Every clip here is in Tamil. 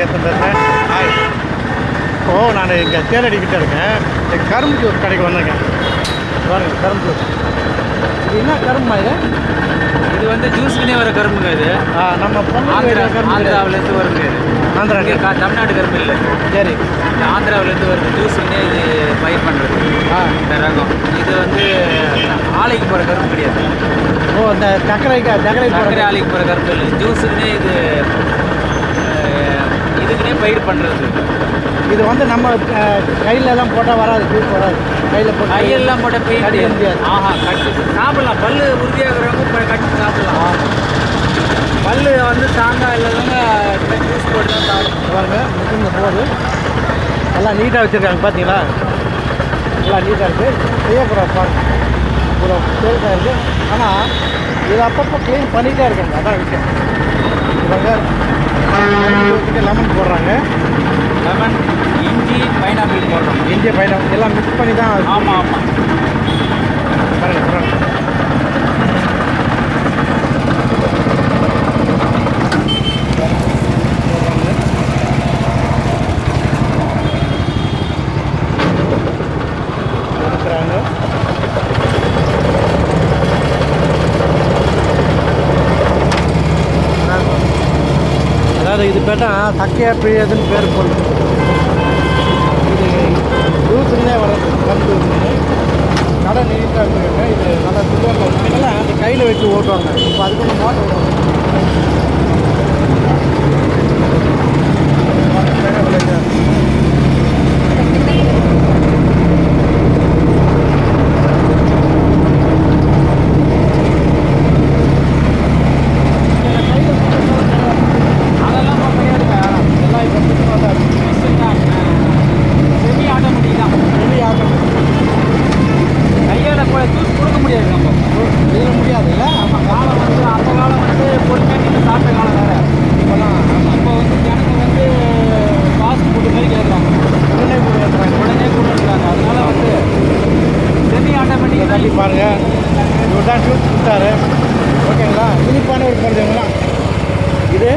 பேசுகிறேன் ஹாய் ஓ நான் இங்கே தேரடிக்கிட்ட இருக்கேன். இந்த கரும்பு ஜூஸ் கடைக்கு வந்திருக்கேன். பாருங்க கரும்பு ஜூஸ். இது என்ன கரும்புமா இது? இது வந்து ஜூஸ்க்குனே வர கரும்புங்க இது. நம்ம ஆந்திரா. ஆந்திராவிலேருந்து வருங்க இது. ஆந்திரா தமிழ்நாடு கரும்பு இல்லை. சரி. இது ஆந்திராவிலேருந்து வருது ஜூஸ்க்குனே இது பயிர் பண்ணுறது ஆ. இந்த ரகம். இது வந்து ஆலைக்கு போகிற கரும்பு கிடையாது. ஓ இந்த சக்கரைக்கா சக்கரை சர்க்கரை போடுற ஆலைக்கு போகிற கரும்பு இல்லை. ஜூஸுக்குனே இது பயிர் பண்ணுறது இது வந்து நம்ம கையில எல்லாம் போட்டால் வராது ஜூஸ் வராது கையில் போட்டு கையெல்லாம் போட்ட பெயிண்ட் கடிக்க முடியாது. ஆஹா கட்டி சாப்பிடலாம். பல்லு உறுதியாகிறவங்க கட்டி சாப்பிடலாம். பல்லு வந்து ஸ்ட்ராங்காக இல்லாதவங்க ஜூஸ் போட்டு தான் பாருங்க இந்த போது எல்லாம் நீட்டாக வச்சுருக்காங்க பார்த்தீங்களா எல்லாம் நீட்டாக இருக்குது செய்யக்கூடாது பாருங்க. ஒரு சேல்ஸாக இருக்குது ஆனால் இது அப்பப்போ க்ளீன் பண்ணிகிட்டே இருக்காங்க அதான் விஷயம். இவங்க லெமன் போடுறாங்க. லெமன் இஞ்சி பைனாப்பிள் போடுறோம். இந்திய பயணம் எல்லாம் மிக்ஸ் பண்ணி தான் ஆமாம் ஆமாம் பேட்டா இது பேட்டால் சக்கையா பிழியதுன்னு பேர் போடணும் இது ஜூஸ்ன்னே வர்றது கம் கடை நீட்டாக இருக்குங்க இது நல்லா சுகரில் வச்சுக்கலாம் அந்த கையில் வச்சு ஓட்டுவாங்க இப்போ அதுக்கு ஒன்று மோட்டர் ஓட்டுவாங்க அதெல்லாம் இப்போ கிடையாதுங்க எல்லாம் இப்போ புதுசு வந்தாச்சு செமி ஆட்டோமேட்டிக் தான் வெளியே ஆட்டம் கையால் இப்போ ஜூஸ் கொடுக்க முடியாது நம்ம இதில் முடியாது இல்லை ஆமாம் காலம் வந்து அந்த காலம் வந்து பொறுமையாக நீங்கள் சாப்பிட்ட காலம் வேறு. இப்போலாம் இப்போ வந்து ஜனங்க வந்து ஃபாஸ்ட் ஃபுட்டு மாதிரி கேட்குறாங்க உடனே கூட ஏற்றுறாங்க உடனே கொடுக்குறாங்க அதனால வந்து செமி ஆட்டோமேட்டிக் தள்ளி பாருங்க. இவர் தான் ஜூஸ் கொடுத்தாரு. ஓகேங்களா? இனிப்பான ஒரு பொருளுங்களா இது?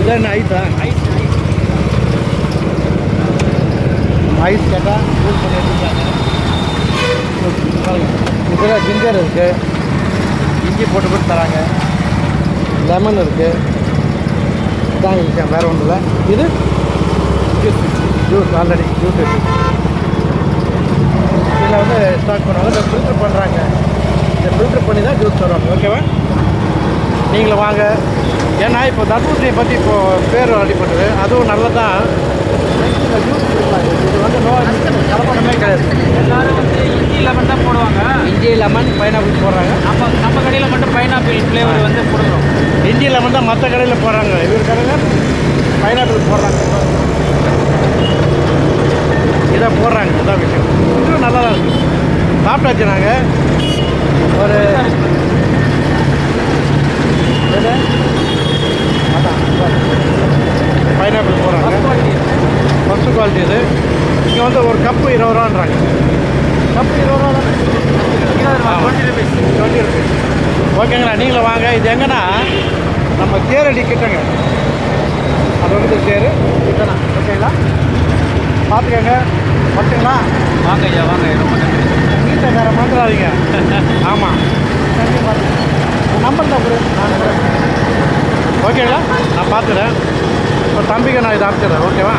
இது என்ன ஐஸா ஐஸ் ஐஸ் கேட்டால் ஜூஸ் பண்ணி எடுத்துக்காங்க இதில் ஜிஞ்சர் இருக்குது இஞ்சி போட்டு போட்டு தராங்க. லெமன் இருக்குது இதாங்க விஷயம் வேறு ஒன்றும் இல்லை இது ஜூஸ் ஜூஸ் ஆல்ரெடி ஜூஸ் இருக்குது இதில் வந்து ஸ்டாக் பண்ணுவாங்க. இதை ஃபில்ட்ரு பண்ணுறாங்க இதை ஃபில்ட்ரு பண்ணி தான் ஜூஸ் தருவாங்க ஓகேவா நீங்களும் வாங்க. ஏன்னா இப்போ தர்பூசணியை பற்றி இப்போ பேர் அடிப்பட்டது அதுவும் நல்லதான் இது. வந்து நோ கலப்படமே கிடையாது. எல்லாரும் வந்து இஞ்சி லெமன் தான் போடுவாங்க. இஞ்சி லெமன் பைனாப்பிள் போடுறாங்க. மட்டும் பைனாப்பிள் ஃப்ளேவர் வந்து கொடுக்குறோம். லெமன் தான் மற்ற கடையில் போடுறாங்க இவர் கடையில் பைனாப்பிள் போடுறாங்க. இதை போடுறாங்க. அதான் விஷயம். இதுவும் நல்லா தான் இருக்குது சாப்பிட்டாச்சு நாங்கள் ஒரு பைனாப்பிள் போடுறாங்க. ஃபஸ்ட்டு குவாலிட்டி இது. இங்கே வந்து ஒரு கப்பு இருபது ரூபான்றாங்க. கப்பு இருபது ரூபா டுவெண்ட்டி ருபீஸ் டுவெண்ட்டி ருபீஸ் ஓகேங்களா நீங்களும் வாங்க. இது எங்கன்னா நம்ம தேரடி கிட்டங்க. அது வந்து தேர். கிட்டனா ஓகேங்களா? பார்த்துக்கங்க. பார்த்துங்களா வாங்க ஐயா வாங்க வீட்டில் வேறு மறந்துடாதீங்க. ஆமாம் பார்த்துங்க நம்பர் தான் நான். ஓகேங்களா? நான் பார்த்துறேன் இப்போ தம்பிக்கு நான் இதை அனுப்பிச்சிடுறேன். ஓகேவா?